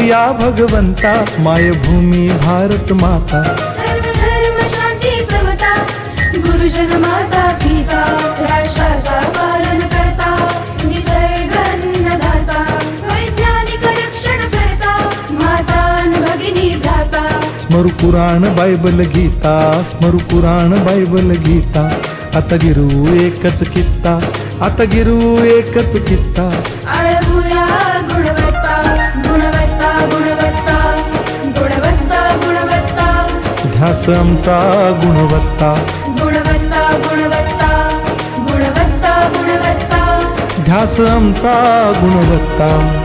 या भगवंता मायभूमी भारत माता। सर्व धर्म शांती समता गुरुजन माता पिता राष्ट्राचा पालन करता निसर्ग अन्नदाता वैज्ञानिक रक्षण करता माता अन भगिनी भ्राता। स्मरु पुराण बायबल गीता स्मरु पुराण बायबल गीता आता गिरू एकच कित्ता। आता गिरू एकच कित्ता. आळवूया गुणवत्ता गुणवत्ता गुणवत्ता गुणवत्ता गुणवत्ता. ध्यास आमचा गुणवत्ता. गुणवत्ता गुणवत्ता गुणवत्ता गुणवत्ता. ध्यास आमचा गुणवत्ता.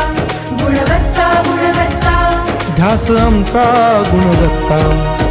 असं आमचा गुणवत्ता.